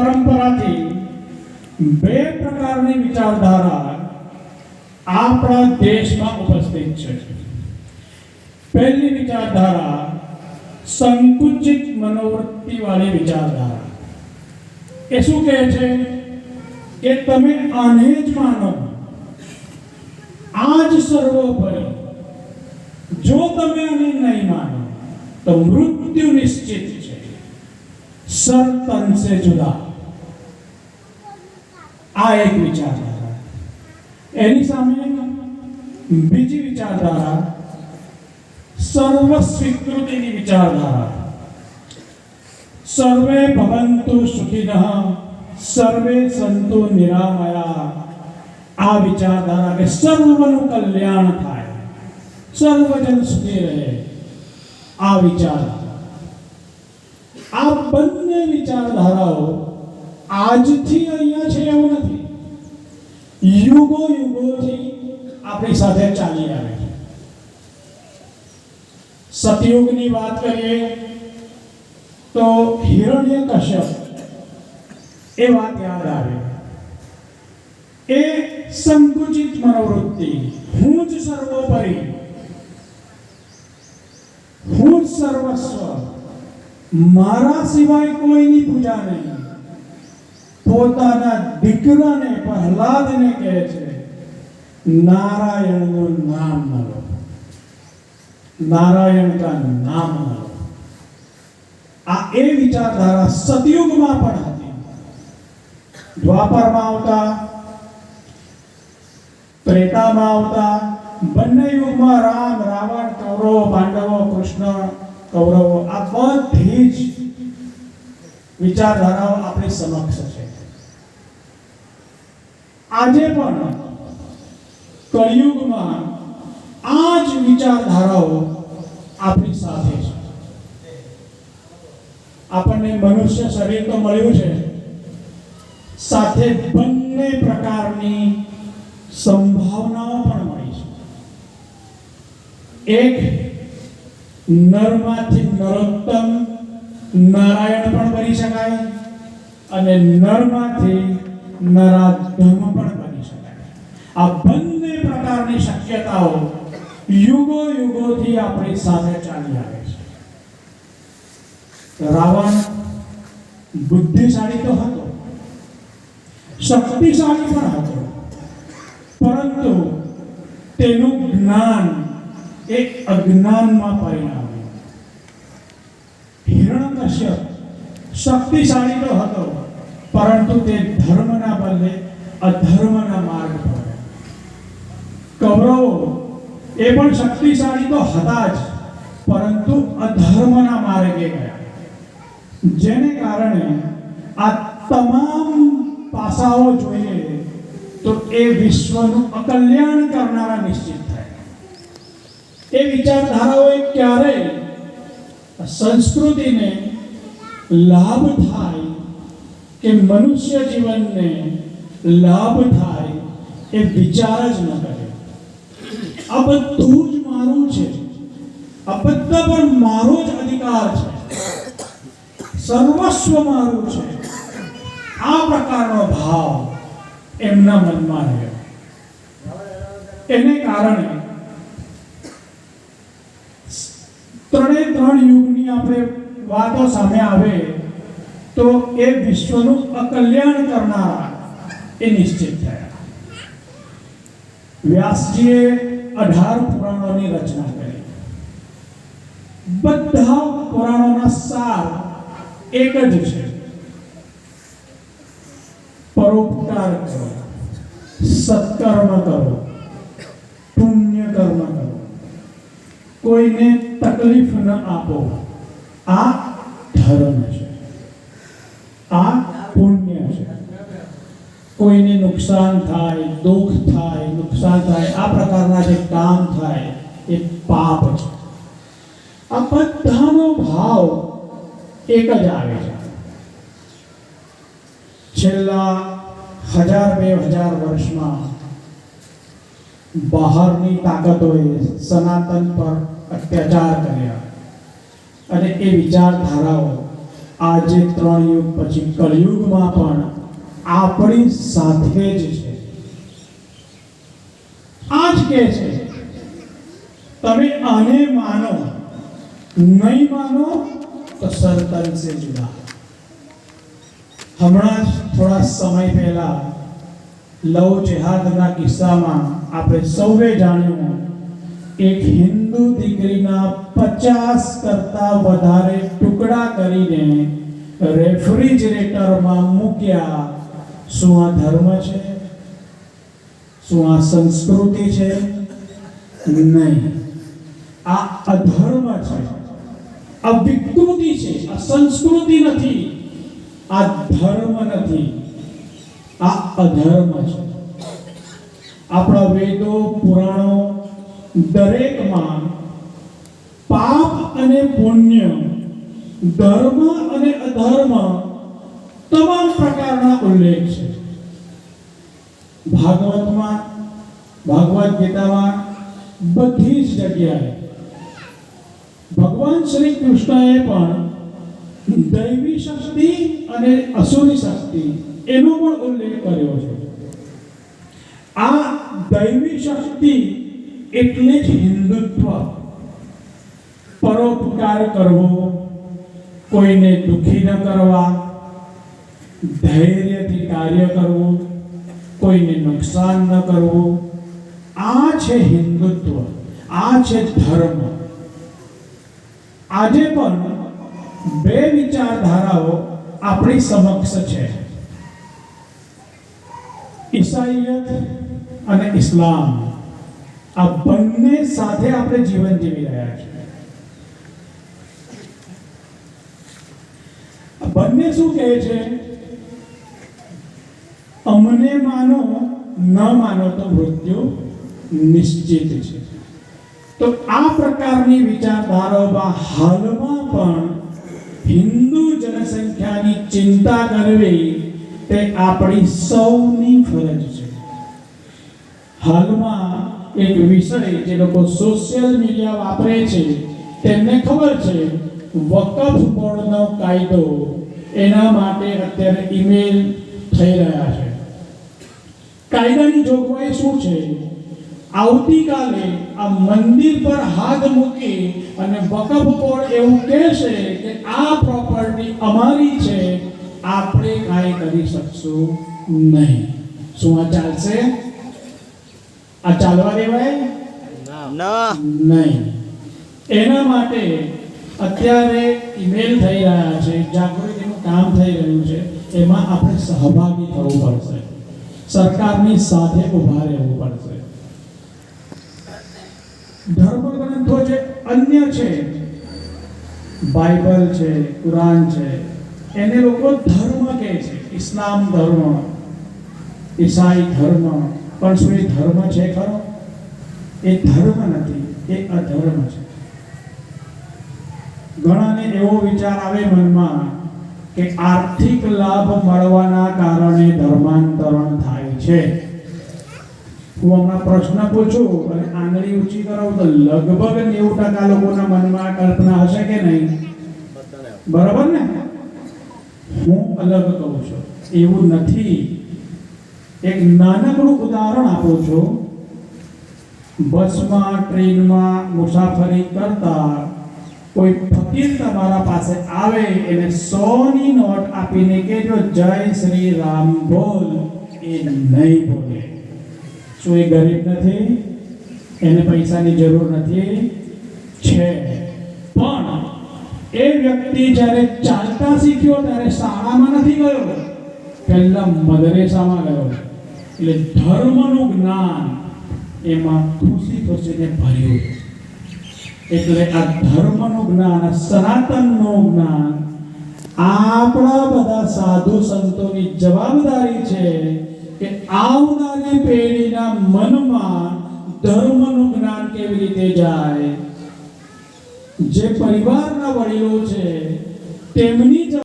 પરંપરાથી બે પ્રકારની વિચારધારા આપણા દેશમાં ઉપસ્થિત છે. પહેલી વિચારધારા સંકુચિત મનોવૃત્તિ વાળી વિચારધારા. એ શું કહે છે? કે તમે આને જ માનો. આ જ સર્વોપરી. જો તમે આને નહીં માનો, તો મૃત્યુ નિશ્ચિત છે. સર તન જુદા. આ એક વિચારધારા. એની સામે બીજી વિચારધારા સર્વ સ્વીકૃતિની વિચારધારા. સર્વે ભવંતુ સુખિનઃ, સર્વે સંતુ નિરામયા. આ વિચારધારા કે સર્વનું કલ્યાણ થાય. સર્વજન સુખી રહે. આ વિચારધારા આ બંને વિચારધારાઓ આજથી અહીંયા છે એવું નથી યુગો યુગોથી આપણી સાથે ચાલી આવે છે સતયુગની વાત કરીએ, તો હિરણ્ય કશ્યપ, એ વાત યાદ આવે। એ સંકુચિત મનોવૃત્તિ, હું જ સર્વોપરી। હું જ સર્વસ્વ। મારા સિવાય કોઈની પૂજા નહીં। પોતાના દીકરાને પ્રહલાદને કહે છે, નારાયણનું નામ ન લો નારાયણ કા નામ ન આ એ વિચારધારા સતયુગમાં પણ હતી. દ્વાપરમાં આવતા, ત્રેતામાં આવતા, બંને યુગમાં રામ, રાવણ, કૌરવો, પાંડવો, કૃષ્ણ, કૌરવો, આ બધી જ વિચારધારાઓ આપણી સમક્ષ છે. આજે પણ કળિયુગમાં આ જ વિચારધારાઓ આપણી સાથે છે. આપણને મનુષ્ય શરીર તો મળ્યું છે. સાથે બંને પ્રકારની સંભાવનાઓ પણ મળી છે. એક, નરમાંથી નરોત્તમ નારાયણ પણ બની શકાય અને નરમાંથી નરાધમ પણ બની શકાય. આ બંને પ્રકારની શક્યતાઓ યુગો યુગોથી આપણી સાથે ચાલી આવે છે. રાવણ બુદ્ધિશાળી તો હતો. શક્તિશાળી પણ હતો. પરંતુ તેનું જ્ઞાન એક અજ્ઞાનમાં પરિણામ્યું. હિરણ્યકશ્યપ શક્તિશાળી તો હતો. પરંતુ તે ધર્મના બદલે અધર્મના માર્ગ પર કૌરવો એ પણ શક્તિશાળી તો હતા જ, પરંતુ અધર્મના માર્ગે ગયા. જેને કારણે આ તમામ પાસાઓ જોઈએ તો એ વિશ્વનું અકલ્યાણ કરનારા નિશ્ચિત થાય. એ વિચારધારાઓએ ક્યારેય સંસ્કૃતિને લાભ થાય કે મનુષ્ય જીવનને લાભ થાય એ વિચાર જ ન કરે. આ બધું જ મારું છે. આ બધા પણ મારો જ અધિકાર છે. સર્વસ્વ મારું છે. આ પ્રકારનો ભાવ એમના મનમાં રહ્યો. એને કારણે ત્રણે ત્રણ યુગની આપણે વાતો સામે આવે તો એ વિશ્વનું અકલ્યાણ કરનારા એ નિશ્ચિત થયા વ્યાસજીએ અઢાર પુરાણોની રચના કરી બધા પુરાણોના સાર એક જ છે પરોપકાર કરો સત્કર્મ કરો પુણ્ય કર્મ કરો કોઈને તકલીફ ન આપો આ ધર્મ છે આ પુણ્ય છે. કોઈને નુકસાન થાય, દુઃખ થાય, નુકસાન થાય, આ પ્રકારના જે કામ થાય, એ પાપ છે. આ બધાનો ભાવ એક જ આવે છે. છેલ્લા હજાર બે હજાર વર્ષમાં બહારની તાકાતોએ સનાતન પર અત્યાચાર કર્યા. અને એ વિચારધારાઓ આજે ત્રણ યુગ પછી કલયુગમાં પણ આપણી સાથે જ છે. આ જ કે છે, તમે આને માનો, નહીં માનો, તો સરતન જુદા. હમણાં થોડા સમય પહેલા લવ જેહાદના કિસ્સામાં આપણે સૌએ જાણ્યું, એક હિન્દુ દીકરીના પચાસ કરતા વધારે ટુકડા કરીને રેફ્રિજરેટરમાં મૂક્યા. શું આ ધર્મ છે? શું આ સંસ્કૃતિ છે? નહીં. આ અધર્મ છે. આ વિકૃતિ છે. આ સંસ્કૃતિ નથી. આ ધર્મ નથી. આ અધર્મ છે. આપણા વેદો, પુરાણો દરેકમાં પાપ અને પુણ્ય, ધર્મ અને અધર્મ તમામ પ્રકારના ઉલ્લેખ છે. ભાગવતમાં, ભાગવત ગીતામાં બધી જ જગ્યાએ ભગવાન શ્રી કૃષ્ણએ પણ દૈવી શક્તિ અને અસુરી શક્તિ એનો પણ ઉલ્લેખ કર્યો છે. આ દૈવી શક્તિ એટલે જ હિન્દુત્વ પરોપકાર કરવો કોઈને દુઃખી ન કરવા ધૈર્યથી કાર્ય કરવું કોઈને નુકસાન ન કરવું આ છે હિન્દુત્વ આ છે ધર્મ આજે પણ બે વિચારધારાઓ આપણી સમક્ષ છે ઈસાઈયત અને ઇસ્લામ આ બંને સાથે આપણે જીવન જીવી રહ્યા છીએ. બંને શું કહે છે? અમને માનો, ન માનો તો મૃત્યુ નિશ્ચિત છે. તો આ પ્રકારની વિચારધારાઓમાં હાલમાં પણ હિન્દુ જનસંખ્યાની ચિંતા કરવી તે આપણી સૌની ફરજ છે. હાલમાં એક વિષય જે લોકો સોશિયલ મીડિયા વાપરે છે, તેમને ખબર છે, વકફ બોર્ડનો કાયદો એના માટે અત્યારે ઈમેલ થઈ રહ્યા છે. કાયદાની જોગવાઈ શું છે? આવતીકાલે આ મંદિર પર હાથ મૂકી અને વકફ બોર્ડ એવું કહેશે કે આ પ્રોપર્ટી અમારી છે, આપણે કાંઈ કરી શકશું નહીં. શું આ ચાલશે? આ ચાલવા દેવાય? ના. નહીં. એના માટે અત્યારે ઈમેલ થઈ રહ્યા છે જાગૃતિનું કામ થઈ રહ્યું છે એમાં આપણે સહભાગી થવું પડશે. સરકારની સાથે ઊભા રહેવું પડશે. ધર્મ ગ્રંથો જે અન્ય છે બાઇબલ છે કુરાન છે એને લોકો ધર્મ કહે છે ઇસ્લામ ધર્મ ઈસાઈ ધર્મ. પણ શું એ ધર્મ છે ખરો? એ ધર્મ નથી, એ અધર્મ છે. ઘણાને એવો વિચાર આવે મનમાં કે આર્થિક લાભ મળવાના કારણે ધર્માંતરણ થાય છે. હું હમણાં પ્રશ્ન પૂછું, અને આંગળી ઊંચી કરાવું તો લગભગ નેવું ટકા લોકોના મનમાં કલ્પના હશે કે નહીં? બરાબર ને? હું અલગ કહું છું. એવું નથી. એક નાનકડું ઉદાહરણ આપું છું. બસમાં, ટ્રેનમાં મુસાફરી કરતા કોઈ ફકીર તમારા પાસે આવે, એને સોની નોટ આપીને કહેજો, જય શ્રી રામ બોલ. એ નહીં બોલે. શું એ ગરીબ નથી? એને પૈસાની જરૂર નથી? છે. પણ એ વ્યક્તિ જ્યારે ચાલતા શીખ્યો, ત્યારે શાળામાં નથી ગયો. પહેલા મદરેસામાં ગયો. એટલે ધર્મનું જ્ઞાન એમાં ખુશી ખુશીને ભર્યું એટલે આ ધર્મનું જ્ઞાન, આ સનાતનનું જ્ઞાન, આપણા બધા સાધુ સંતોની જવાબદારી છે કે આવનારી પેઢીના મનમાં ધર્મનું જ્ઞાન કેવી રીતે જાય? જે પરિવારના વડીલો છે, તેમની